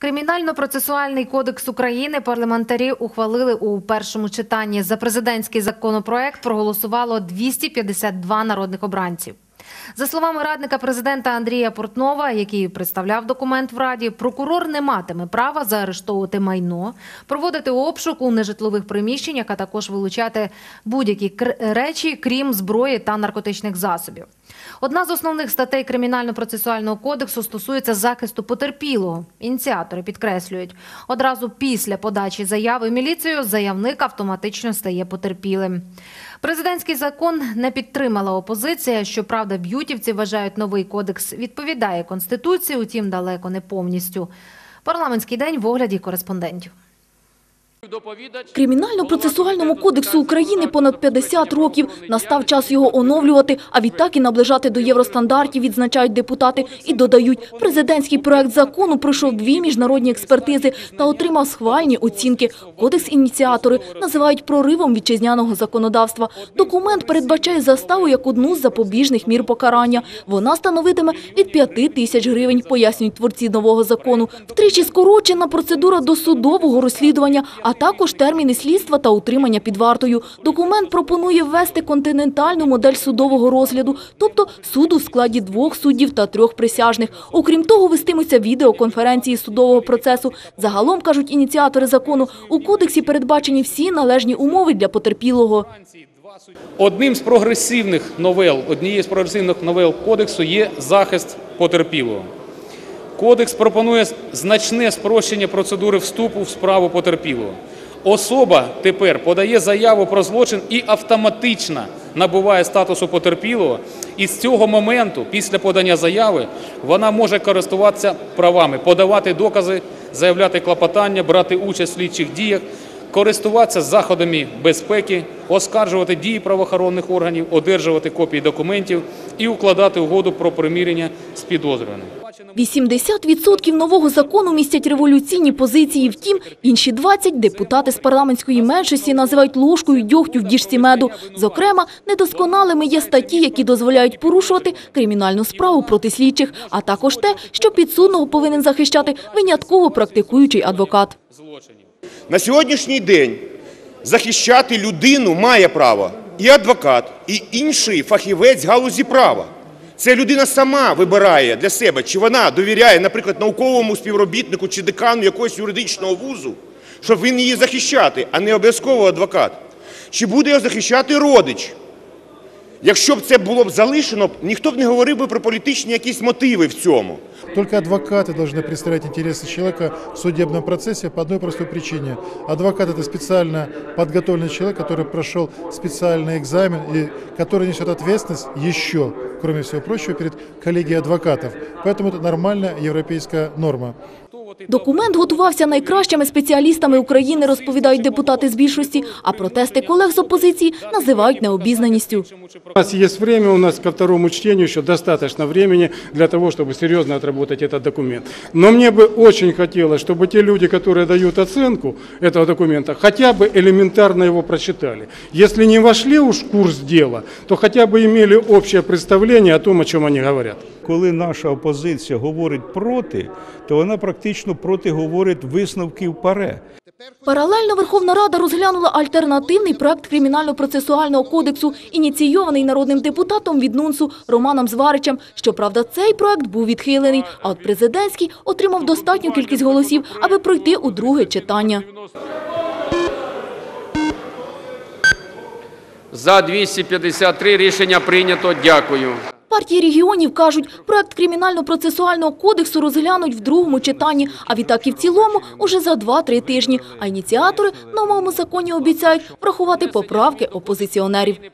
Кримінально-процесуальний кодекс України парламентарі ухвалили у першому читанні. За президентський законопроект проголосувало 252 народних обранців. За словами радника президента Андрія Портнова, який представляв документ в Раді, прокурор не матиме права заарештовувати майно, проводити обшук у нежитлових приміщеннях, а також вилучати будь-які речі, крім зброї та наркотичних засобів. Одна з основних статей Кримінально-процесуального кодексу стосується захисту потерпілого. Ініціатори підкреслюють, одразу після подачі заяви міліцією заявник автоматично стає потерпілим. Президентський закон не підтримала опозиція. Щоправда, б'ютівці вважають, новий кодекс відповідає Конституції, утім далеко не повністю. Парламентський день в огляді кореспондентів. Кримінально-процесуальному кодексу України понад 50 років. Настав час його оновлювати, а відтак і наближати до євростандартів, відзначають депутати. І додають, президентський проект закону пройшов дві міжнародні експертизи та отримав схвальні оцінки. Кодекс ініціатори називають проривом вітчизняного законодавства. Документ передбачає заставу як одну з запобіжних мір покарання. Вона становитиме від 5 тисяч гривень, пояснюють творці нового закону. Втричі скорочена процедура досудового розслідування, а також терміни слідства та утримання під вартою. Документ пропонує ввести континентальну модель судового розгляду, тобто суду в складі двох суддів та трьох присяжних. Окрім того, вестимуться відеоконференції судового процесу. Загалом, кажуть ініціатори закону, у кодексі передбачені всі належні умови для потерпілого. Одним з прогресивних новел, однією з прогресивних новел кодексу є захист потерпілого. Кодекс пропонує значне спрощення процедури вступу в справу потерпілого. Особа тепер подає заяву про злочин і автоматично набуває статусу потерпілого. І з цього моменту, після подання заяви, вона може користуватися правами, подавати докази, заявляти клопотання, брати участь в слідчих діях, користуватися заходами безпеки, оскаржувати дії правоохоронних органів, одержувати копії документів і укладати угоду про примирення з підозрюваним. 80% нового закону містять революційні позиції. Втім, інші 20 депутати з парламентської меншості називають ложкою дьогтю в діжці меду. Зокрема, недосконалими є статті, які дозволяють порушувати кримінальну справу проти слідчих, а також те, що підсудного повинен захищати винятково практикуючий адвокат. На сьогоднішній день захищати людину має право і адвокат, і інший фахівець галузі права. Це людина сама вибирає для себе, чи вона довіряє, наприклад, науковому співробітнику чи декану якогось юридичного вузу, щоб він її захищати, а не обов'язково адвокат. Чи буде його захищати родич? Якщо б це було б залишено, б, ніхто б не говорив би про політичні якісь мотиви в цьому. Только адвокаты должны представлять интересы человека в судебном процессе по одной простой причине. Адвокат – это специально подготовленный человек, который прошел специальный экзамен и который несет ответственность еще, кроме всего прочего, перед коллегией адвокатов. Поэтому это нормальная европейская норма. Документ готувався найкращими спеціалістами України, розповідають депутати з більшості, а протести колег з опозиції називають необізнаністю. У нас есть время, у нас ко второму чтению еще достаточно времени для того, чтобы серьезно отработать этот документ. Но мне бы очень хотелось, чтобы те люди, которые дают оценку этого документа, хотя бы элементарно его прочитали. Если не вошли уж в курс дела, то хотя бы имели общее представление о том, о чем они говорят. Коли наша опозиція говорить проти, то вона практично проти говорить висновків ПАРЕ. Паралельно Верховна Рада розглянула альтернативний проект Кримінально-процесуального кодексу, ініційований народним депутатом від НУНСу Романом Зваричем. Щоправда, цей проект був відхилений, а от президентський отримав достатню кількість голосів, аби пройти у друге читання. За 253 рішення прийнято. Дякую. Партії регіонів кажуть, проект Кримінально-процесуального кодексу розглянуть в другому читанні, а відтак і в цілому уже за 2-3 тижні. А ініціатори новому законі обіцяють врахувати поправки опозиціонерів.